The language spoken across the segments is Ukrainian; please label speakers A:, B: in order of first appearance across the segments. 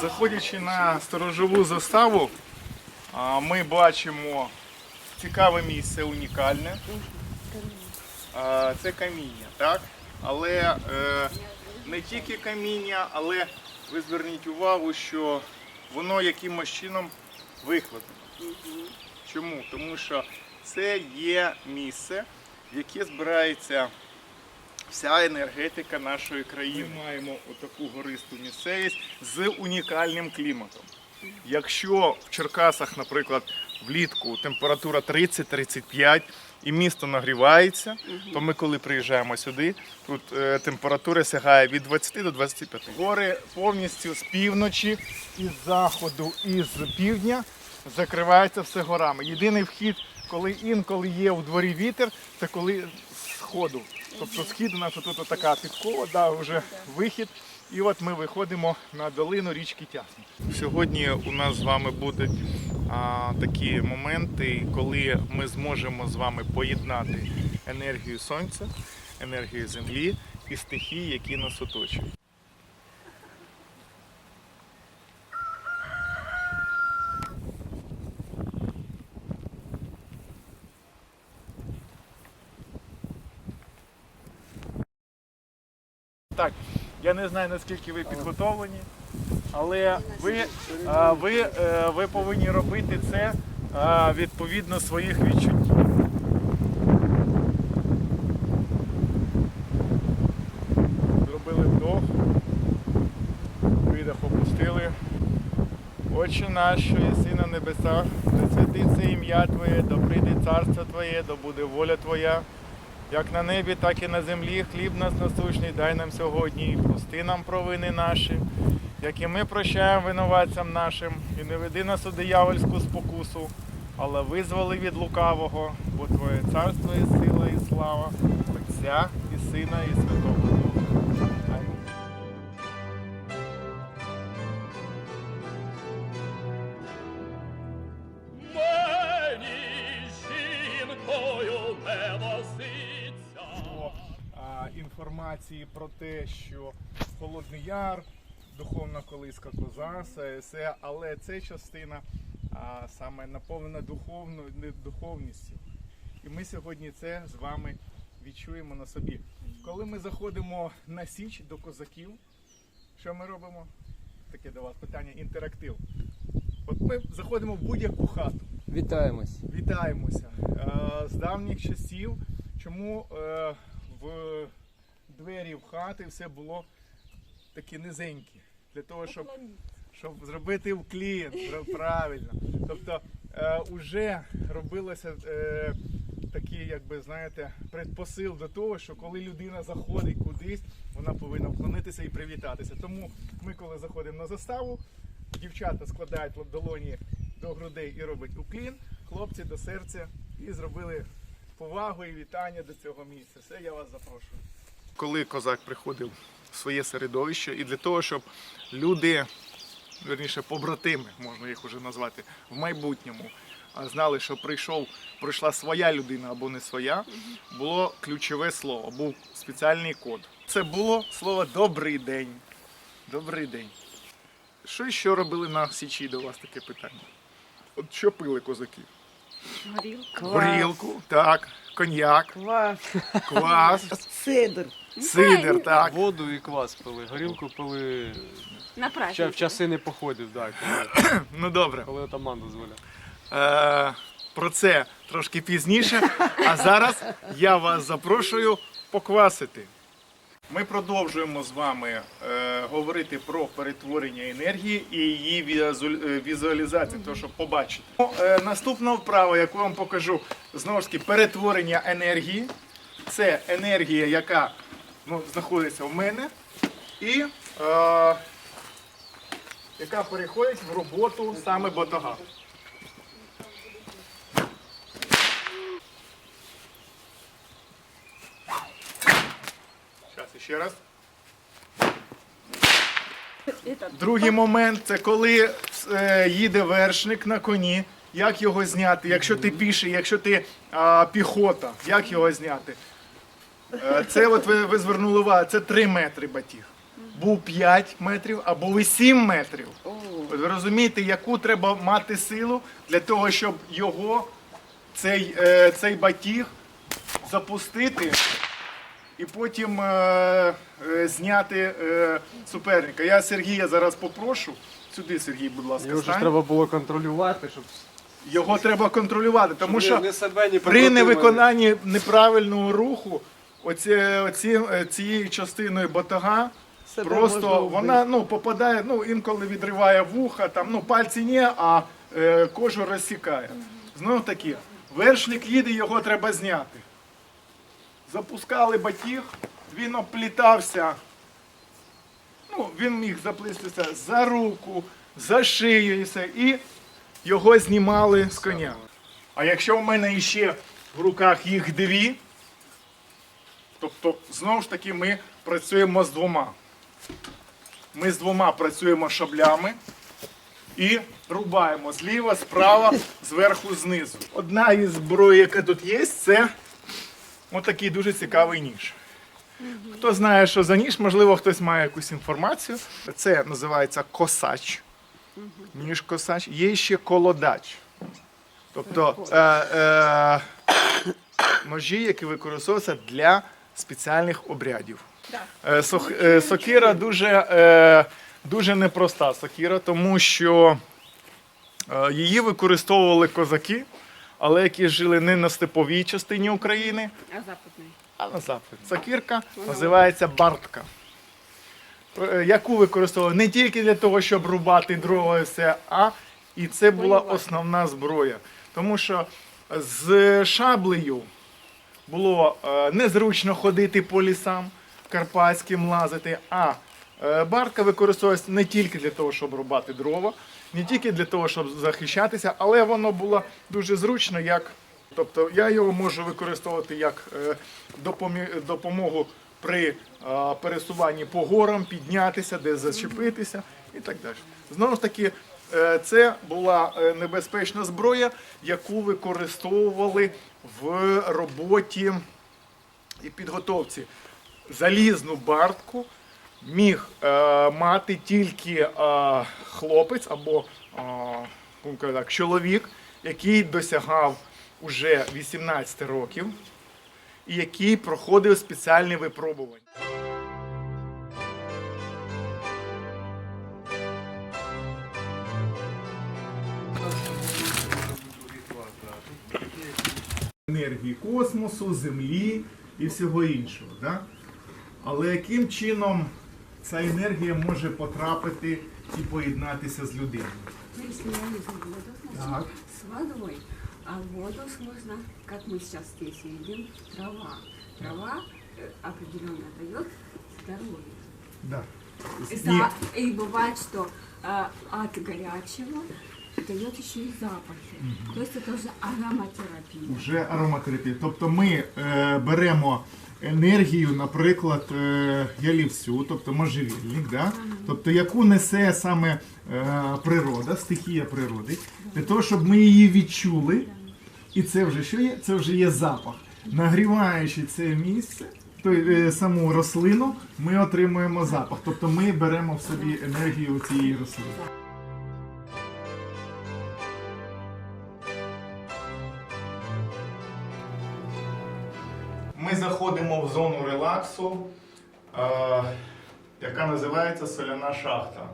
A: Заходячи на сторожову заставу, ми бачимо цікаве місце, унікальне. Це каміння, так? Але е, не тільки каміння, але ви зверніть увагу, що воно якимось чином викладено. Чому? Тому що це є місце, в яке збирається вся енергетика нашої країни. Ми маємо отаку гористу місцевість з унікальним кліматом. Якщо в Черкасах, наприклад, влітку температура 30-35 і місто нагрівається, то ми, коли приїжджаємо сюди, тут е, температура сягає від 20 до 25. Гори повністю з півночі, із заходу і з півдня закривається все горами. Єдиний вхід, коли інколи є у дворі вітер, це коли з сходу. Тобто схід у нас тут така підкова, да, вже вихід. І от ми виходимо на долину річки Тясна. Сьогодні у нас з вами будуть а, такі моменти, коли ми зможемо з вами поєднати енергію сонця, енергію землі і стихії, які нас оточують. Так, я не знаю наскільки ви підготовлені, але ви, ви, е, ви повинні робити це відповідно своїх відчуттів. Зробили вдох, видох опустили. Отче наш, що єси на небесах, да святиться ім'я Твоє, да прийде царство Твоє, да буде воля Твоя. Як на небі, так і на землі. Хліб нас насущний дай нам сьогодні, і прости нам провини наші, як і ми прощаємо винуватцям нашим, і не веди нас у диявольську спокусу, але визволи від лукавого, бо Твоє царство і сила, і слава, Отця і Сина, і Святого інформації про те, що Холодний Яр, духовна колиска коза, ССЕ, але ця частина а, саме наповнена духовною духовністю. І ми сьогодні це з вами відчуємо на собі. Коли ми заходимо на січ до козаків, що ми робимо? Таке до вас питання інтерактив. От ми заходимо в будь-яку хату.
B: Вітаємось.
A: Вітаємося. Е, З давніх часів, чому е, в двері в хати все було такі низенькі. Для того, щоб, щоб зробити вклін, правильно. Тобто е, уже робилося е, такий, якби знаєте, предпосил до того, що коли людина заходить кудись, вона повинна вклонитися і привітатися. Тому ми, коли заходимо на заставу, дівчата складають долоні до грудей і роблять уклін, хлопці до серця і зробили повагу і вітання до цього місця. Все, я вас запрошую. Коли козак приходив в своє середовище, і для того, щоб люди, верніше, побратими, можна їх уже назвати, в майбутньому, а знали, що прийшов, прийшла своя людина або не своя, було ключове слово, був спеціальний код. Це було слово добрий день. Добрий день. Що ще робили на Січі до вас таке питання? От що пили козаки? Горілку. Горілку, так, коньяк,
C: Квас,
A: квас,
C: сидр.
A: сидр, так.
B: Воду і квас пили, горілку пили
D: На
B: ча- в часи не походив, так, коли,
A: Ну добре.
B: коли отаман дозволяв.
A: Е, про це трошки пізніше. А зараз я вас запрошую поквасити. Ми продовжуємо з вами е, говорити про перетворення енергії і її е, візуалізацію, то щоб побачити. Ну, е, наступна вправа, яку я вам покажу, знову ж таки, перетворення енергії. Це енергія, яка ну, знаходиться в мене, і е, яка переходить в роботу саме батога. Зараз ще раз. Другий момент це коли е, їде вершник на коні. Як його зняти? Якщо ти піший, якщо ти а, піхота, як його зняти? Е, це от ви, ви звернули увагу, це 3 метри батіг. був 5 метрів, а були 7 метрів. От Ви розумієте, яку треба мати силу для того, щоб його, цей, е, цей батіг запустити і потім е, е, зняти е, суперника. Я Сергія зараз попрошу. Сюди, Сергій, будь ласка,
B: Його ж
A: стань.
B: треба було контролювати, щоб
A: Його треба контролювати, тому що
B: не себе, ні
A: при невиконанні неправильного руху оці, оці, е, цією частиною батага
B: Себе
A: просто вона ну, попадає, ну, інколи відриває вуха, там, ну, пальці ні, а е, кожу розсікає. Знову таки, вершник їде, його треба зняти. Запускали батіг, він оплітався. Ну, він міг заплистися за руку, за шию і його знімали з коня. А якщо в мене іще в руках їх дві, тобто знову ж таки ми працюємо з двома. Ми з двома працюємо шаблями і рубаємо зліва, справа, зверху, знизу. Одна із зброї, яка тут є, це отакий дуже цікавий ніж. Хто знає, що за ніж, можливо, хтось має якусь інформацію. Це називається косач. Ніж косач. Є ще колодач. Тобто е, е, ножі, які використовуються для спеціальних обрядів. Е, сох, е, сокира дуже, е, дуже непроста сокира, тому що е, її використовували козаки, але які жили не на степовій частині України,
C: а западний?
A: а на запад. Сокирка називається бартка. Е, Яку використовували не тільки для того, щоб рубати дрова і все, а і це була основна зброя. Тому що з шаблею було е, незручно ходити по лісам карпатським лазити, а е, барка використовувалася не тільки для того, щоб рубати дрова, не тільки для того, щоб захищатися, але воно було дуже зручно, як. Тобто я його можу використовувати як е, допомогу при е, пересуванні по горам, піднятися, десь зачепитися і так далі. Знову ж таки, це була небезпечна зброя, яку використовували в роботі і підготовці. Залізну бартку міг е, мати тільки е, хлопець або е, так, чоловік, який досягав уже 18 років і який проходив спеціальні випробування. енергії космосу, землі і всього іншого. Да? Але яким чином ця енергія може потрапити і поєднатися з людиною?
D: Ну, если я из воду,
A: Так.
D: значит, с водой. А в воду можно, как мы сейчас здесь видим, трава. Трава э, определенно дает здоровье.
A: Да.
D: За- И бывает, что э, от горячего дает еще и запахи. То есть это уже ароматерапия.
A: Вже ароматерапія. Тобто ми е, беремо енергію, наприклад, е, ялівцю, тобто можжевільник, да? тобто яку несе саме е, природа, стихія природи, для того, щоб ми її відчули. І це вже що є? Це вже є запах. Нагріваючи це місце, то е, саму рослину, ми отримуємо запах. Тобто ми беремо в собі енергію цієї рослини. Ми заходимо в зону релаксу, е, яка називається соляна шахта.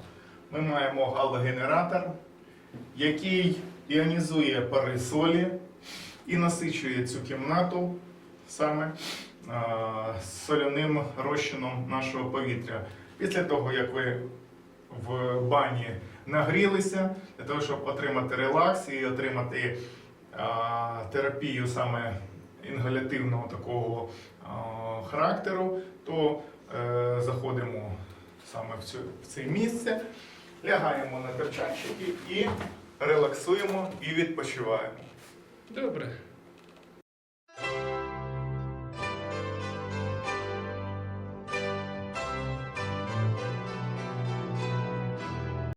A: Ми маємо галогенератор, який іонізує пари солі і насичує цю кімнату саме е, соляним розчином нашого повітря. Після того, як ви в бані нагрілися, для того, щоб отримати релакс і отримати а, терапію саме інгалятивного такого характеру, то е, заходимо саме в, це місце, лягаємо на перчатчики і релаксуємо і відпочиваємо.
B: Добре.